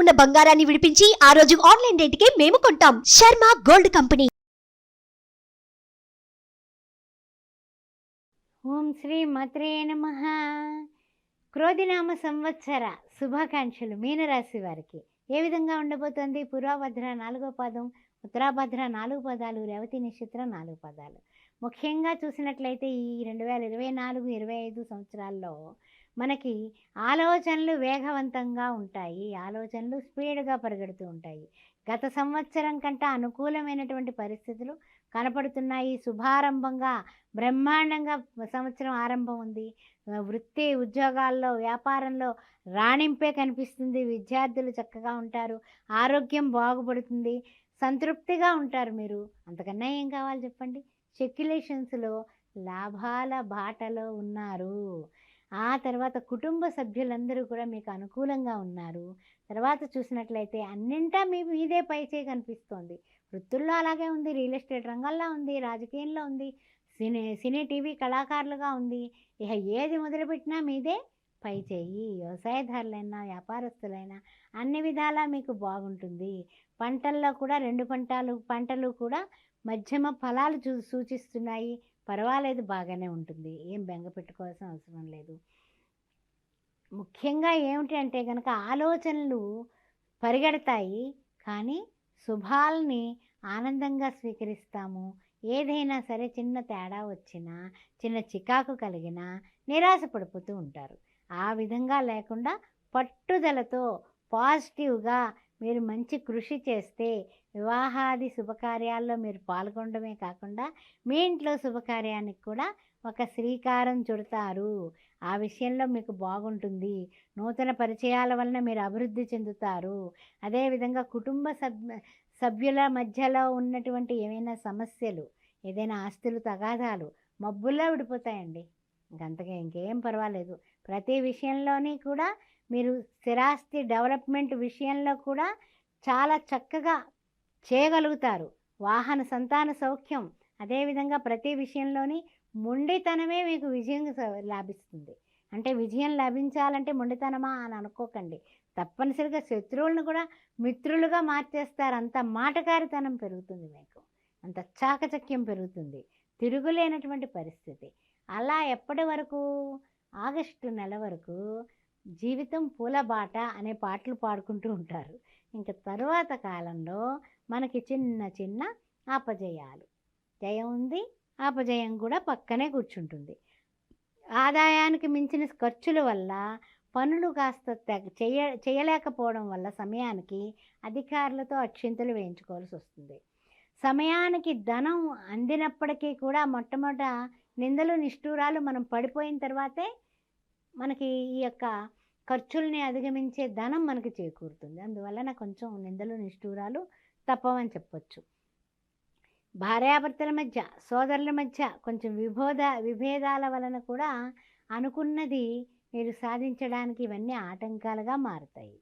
ఉన్న బంగారాన్ని విడిపించి ఆ రోజు ఆన్లైన్ రేటుకే మేము కొంటాం. Sharma gold company. ఓం శ్రీ మత్రే నమ. క్రోధినామ సంవత్సర శుభాకాంక్షలు మీనరాశి వారికి. ఏ విధంగా ఉండబోతోంది? పూర్వభద్ర నాలుగో పదం ఉత్తరాభద్ర నాలుగు పదాలు రేవతి నక్షత్రం నాలుగు పదాలు. ముఖ్యంగా చూసినట్లయితే ఈ రెండు వేల ఇరవై నాలుగు ఇరవై ఐదు సంవత్సరాల్లో మనకి ఆలోచనలు వేగవంతంగా ఉంటాయి. ఆలోచనలు స్పీడ్గా పరిగెడుతూ ఉంటాయి. గత సంవత్సరం కంటే అనుకూలమైనటువంటి పరిస్థితులు కనపడుతున్నాయి. శుభారంభంగా బ్రహ్మాండంగా సంవత్సరం ఆరంభం ఉంది. వృత్తి ఉద్యోగాల్లో వ్యాపారంలో రాణింపే కనిపిస్తుంది. విద్యార్థులు చక్కగా ఉంటారు. ఆరోగ్యం బాగుపడుతుంది. సంతృప్తిగా ఉంటారు మీరు. అంతకన్నా ఏం కావాలి చెప్పండి? స్పెక్యులేషన్స్లో లాభాల బాటలో ఉన్నారు. ఆ తర్వాత కుటుంబ సభ్యులందరూ కూడా మీకు అనుకూలంగా ఉన్నారు. తర్వాత చూసినట్లయితే అన్నింటా మీ మీదే పైచే కనిపిస్తోంది. వృత్తుల్లో అలాగే ఉంది రియల్ ఎస్టేట్ రంగంలో ఉంది రాజకీయంలో ఉంది సినీ సినీ టీవీ కళాకారులుగా ఉంది. ఇక ఏది మొదలుపెట్టినా మీదే పై చేయి. వ్యవసాయదారులైనా వ్యాపారస్తులైనా అన్ని విధాలా మీకు బాగుంటుంది. పంటల్లో కూడా రెండు పంటలు పంటలు కూడా మధ్యమ ఫలాలు చూ సూచిస్తున్నాయి. పర్వాలేదు బాగానే ఉంటుంది. ఏం బెంగ పెట్టుకోవాల్సిన అవసరం లేదు. ముఖ్యంగా ఏమిటి అంటే కనుక ఆలోచనలు పరిగెడతాయి కానీ శుభాలని ఆనందంగా స్వీకరిస్తాము. ఏదైనా సరే చిన్న తేడా వచ్చినా చిన్న చికాకు కలిగినా నిరాశ పడిపోతూ ఉంటారు. ఆ విధంగా లేకుండా పట్టుదలతో పాజిటివ్గా మీరు మంచి కృషి చేస్తే వివాహాది శుభకార్యాల్లో మీరు పాల్గొనడమే కాకుండా మీ ఇంట్లో శుభకార్యానికి కూడా ఒక శ్రీకారం చుడతారు. ఆ విషయంలో మీకు బాగుంటుంది. నూతన పరిచయాల వలన మీరు అభివృద్ధి చెందుతారు. అదేవిధంగా కుటుంబ సభ్య సభ్యుల మధ్యలో ఉన్నటువంటి ఏమైనా సమస్యలు ఏదైనా ఆస్తులు తగాదాలు మబ్బుల్లో విడిపోతాయండి. ఇంకంతగా ఇంకేం పర్వాలేదు. ప్రతి విషయంలోని కూడా మీరు స్థిరాస్తి డెవలప్మెంట్ విషయంలో కూడా చాలా చక్కగా చేయగలుగుతారు. వాహన సంతాన సౌఖ్యం అదేవిధంగా ప్రతి విషయంలోని మొండితనమే మీకు విజయం లాభిస్తుంది. అంటే విజయం లభించాలంటే మొండితనమా అని అనుకోకండి. తప్పనిసరిగా శత్రువులను కూడా మిత్రులుగా మార్చేస్తారు. అంత మాటకారితనం పెరుగుతుంది మీకు. అంత చాకచక్యం పెరుగుతుంది. తిరుగులేనటువంటి పరిస్థితి. అలా ఎప్పటి వరకు? ఆగస్టు నెల వరకు జీవితం పూలబాట అనే పాటలు పాడుకుంటూ ఉంటారు. ఇంకా తరువాత కాలంలో మనకి చిన్న చిన్న అపజయాలు. జయం ఉంది అపజయం కూడా పక్కనే కూర్చుంటుంది. ఆదాయానికి మించిన ఖర్చుల వల్ల పనులు కాస్త చేయ చేయలేకపోవడం వల్ల సమయానికి అధికారులతో అక్షింతలు వేయించుకోవాల్సి వస్తుంది. సమయానికి ధనం అందినప్పటికీ కూడా మొట్టమొదట నిందలు నిష్ఠూరాలు మనం పడిపోయిన తర్వాతే మనకి ఈ యొక్క ఖర్చుల్ని అధిగమించే ధనం మనకి చేకూరుతుంది. అందువలన కొంచెం నిందలు నిష్ఠూరాలు తప్పవని చెప్పొచ్చు. భార్యాభర్తల మధ్య సోదరుల మధ్య కొంచెం విభోద విభేదాల వలన కూడా అనుకున్నది మీరు సాధించడానికి ఇవన్నీ ఆటంకాలుగా మారుతాయి.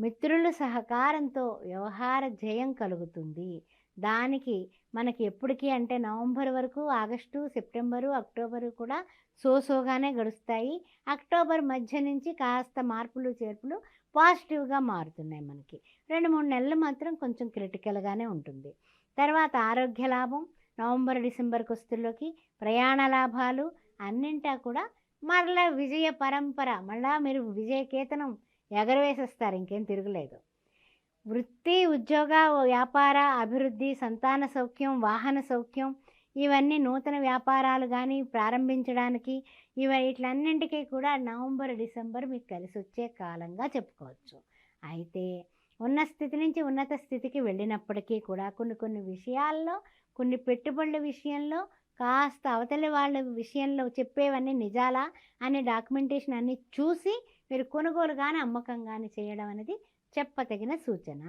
మిత్రుల సహకారంతో వ్యవహార జయం కలుగుతుంది. దానికి మనకి ఎప్పటికీ అంటే నవంబర్ వరకు ఆగస్టు సెప్టెంబరు అక్టోబరు కూడా సోసోగానే గడుస్తాయి. అక్టోబర్ మధ్య నుంచి కాస్త మార్పులు చేర్పులు పాజిటివ్గా మారుతున్నాయి మనకి. రెండు మూడు నెలలు మాత్రం కొంచెం క్రిటికల్గానే ఉంటుంది. తర్వాత ఆరోగ్య లాభం నవంబర్ డిసెంబర్ కొస్తుల్లోకి ప్రయాణ లాభాలు అన్నింటా కూడా మరలా విజయ పరంపర మళ్ళా మీరు విజయకేతనం ఎగరవేసేస్తారు ఇంకేం తిరగలేదు. వృత్తి ఉద్యోగ వ్యాపార అభివృద్ధి సంతాన సౌఖ్యం వాహన సౌఖ్యం ఇవన్నీ నూతన వ్యాపారాలు కానీ ప్రారంభించడానికి ఇవ ఇట్లన్నింటికీ కూడా నవంబర్ డిసెంబర్ మీకు కలిసి వచ్చే కాలంగా చెప్పుకోవచ్చు. అయితే ఉన్న స్థితి నుంచి ఉన్నత స్థితికి వెళ్ళినప్పటికీ కూడా కొన్ని కొన్ని విషయాల్లో కొన్ని పెట్టుబడుల విషయంలో కాస్త అవతలి వాళ్ళ విషయంలో చెప్పేవన్నీ నిజాలా అనే డాక్యుమెంటేషన్ అన్నీ చూసి మీరు కొనుగోలు కానీ అమ్మకం కానీ చేయడం అనేది చెప్పదగిన సూచన.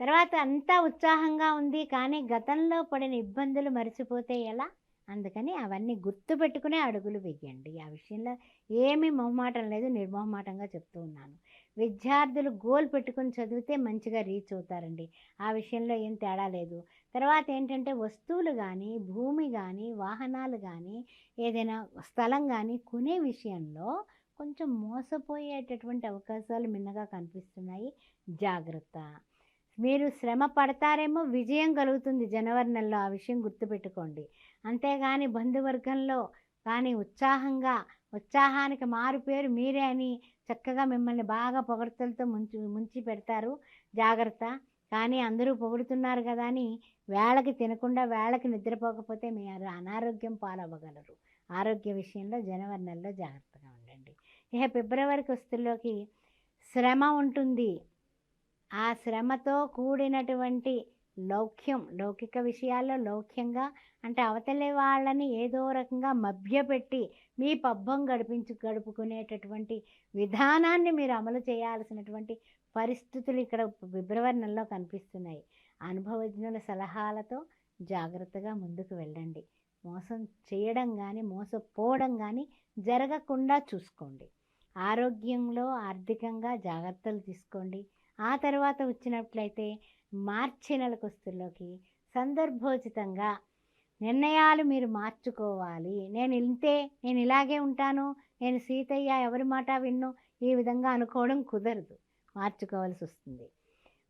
తర్వాత అంతా ఉత్సాహంగా ఉంది కానీ గతంలో పడిన ఇబ్బందులు మర్చిపోతే ఎలా? అందుకని అవన్నీ గుర్తుపెట్టుకునే అడుగులు వేయండి. ఆ విషయంలో ఏమీ మొహమాటం లేదు నిర్మోహమాటంగా చెప్తూ ఉన్నాను. విద్యార్థులు గోల్ పెట్టుకొని చదివితే మంచిగా రీచ్ అవుతారండి. ఆ విషయంలో ఏం తేడా లేదు. తర్వాత ఏంటంటే వస్తువులు కానీ భూమి కానీ వాహనాలు కానీ ఏదైనా స్థలం కానీ కొనే విషయంలో కొంచెం మోసపోయేటటువంటి అవకాశాలు మిన్నగా కనిపిస్తున్నాయి. జాగ్రత్త. మీరు శ్రమ పడతారేమో విజయం కలుగుతుంది జనవరి నెలలో ఆ విషయం గుర్తుపెట్టుకోండి. అంతేగాని బంధువర్గంలో కానీ ఉత్సాహంగా ఉత్సాహానికి మారు పేరు మీరే అని చక్కగా మిమ్మల్ని బాగా పొగడ్తలతో ముంచి ముంచి పెడతారు. జాగ్రత్త. కానీ అందరూ పొగుడుతున్నారు కదా అని వేళకి తినకుండా వేళకి నిద్రపోకపోతే మీరు అనారోగ్యం పాలవ్వగలరు. ఆరోగ్య విషయంలో జనవరి నెలలో జాగ్రత్తగా ఉండండి. ఇక ఫిబ్రవరి కుస్తుల్లోకి శ్రమ ఉంటుంది. ఆ శ్రమతో కూడినటువంటి లౌక్యం లౌకిక విషయాల్లో లౌక్యంగా అంటే అవతలి వాళ్ళని ఏదో రకంగా మభ్యపెట్టి మీ పబ్బం గడిపించు గడుపుకునేటటువంటి విధానాన్ని మీరు అమలు చేయాల్సినటువంటి పరిస్థితులు ఇక్కడ ఫిబ్రవరి నెలలో కనిపిస్తున్నాయి. అనుభవజ్ఞుల సలహాలతో జాగ్రత్తగా ముందుకు వెళ్ళండి. మోసం చేయడం కానీ మోసపోవడం కానీ జరగకుండా చూసుకోండి. ఆరోగ్యంలో ఆర్థికంగా జాగ్రత్తలు తీసుకోండి. ఆ తర్వాత వచ్చినట్లయితే మార్చి నెలకొస్తుల్లోకి సందర్భోచితంగా నిర్ణయాలు మీరు మార్చుకోవాలి. నేను ఇంతే నేను ఇలాగే ఉంటాను నేను సీతయ్య ఎవరి మాట విన్ను ఈ విధంగా అనుకోవడం కుదరదు. మార్చుకోవాల్సి వస్తుంది.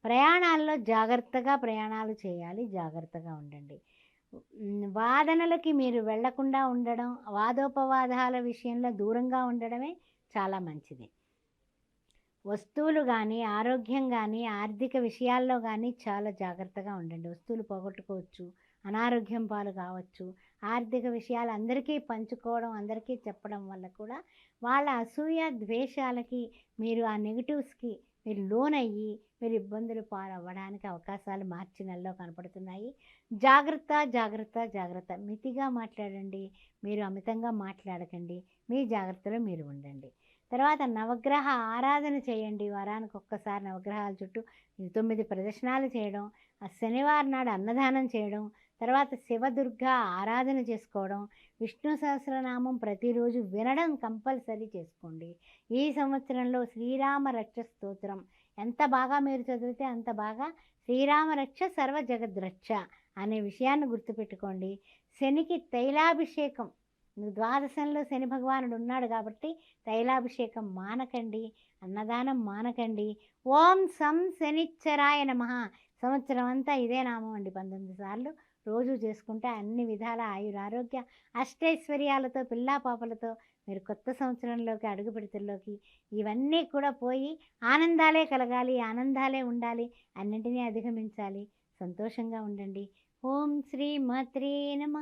ప్రయాణాల్లో జాగ్రత్తగా ప్రయాణాలు చేయాలి జాగ్రత్తగా ఉండండి. వాదనలకి మీరు వెళ్ళకుండా ఉండడం వాదోపవాదాల విషయంలో దూరంగా ఉండడమే చాలా మంచిది. వస్తువులు కానీ ఆరోగ్యం కానీ ఆర్థిక విషయాల్లో కానీ చాలా జాగ్రత్తగా ఉండండి. వస్తువులు పోగొట్టుకోవచ్చు అనారోగ్యం పాలు కావచ్చు ఆర్థిక విషయాలు అందరికీ పంచుకోవడం అందరికీ చెప్పడం వల్ల కూడా వాళ్ళ అసూయ ద్వేషాలకి మీరు ఆ నెగిటివ్స్కి మీరు లోన్ అయ్యి మీరు ఇబ్బందులు పాలవ్వడానికి అవకాశాలు మార్చి నెలలో కనపడుతున్నాయి. జాగ్రత్త జాగ్రత్త జాగ్రత్త. మితిగా మాట్లాడండి. మీరు అమితంగా మాట్లాడకండి. మీ జాగ్రత్తలో మీరు ఉండండి. తర్వాత నవగ్రహ ఆరాధన చేయండి. వారానికి ఒక్కసారి నవగ్రహాల చుట్టూ తొమ్మిది ప్రదర్శనాలు చేయడం ఆ శనివారం నాడు అన్నదానం చేయడం తర్వాత శివదుర్గ ఆరాధన చేసుకోవడం విష్ణు సహస్రనామం ప్రతిరోజు వినడం కంపల్సరీ చేసుకోండి. ఈ సంవత్సరంలో శ్రీరామ రక్ష స్తోత్రం. ఎంత బాగా మీరు చదివితే అంత బాగా శ్రీరామ రక్ష సర్వ జగద్రక్ష అనే విషయాన్ని గుర్తుపెట్టుకోండి. శనికి తైలాభిషేకం. ద్వాదశంలో శని భగవానుడు ఉన్నాడు కాబట్టి తైలాభిషేకం మానకండి అన్నదానం మానకండి. ఓం సం శనిచ్చరాయ నమ. సంవత్సరం అంతా ఇదే నామం అండి పంతొమ్మిది సార్లు. రోజు చేసుకుంటే అన్ని విధాల ఆయుర ఆరోగ్య అష్టైశ్వర్యాలతో పిల్లా పాపలతో మీరు కొత్త సంవత్సరంలోకి అడుగుపెడుతుల్లోకి ఇవన్నీ కూడా పోయి ఆనందాలే కలగాలి ఆనందాలే ఉండాలి అన్నింటినీ అధిగమించాలి. సంతోషంగా ఉండండి. ఓం శ్రీ మాత్రే నమ.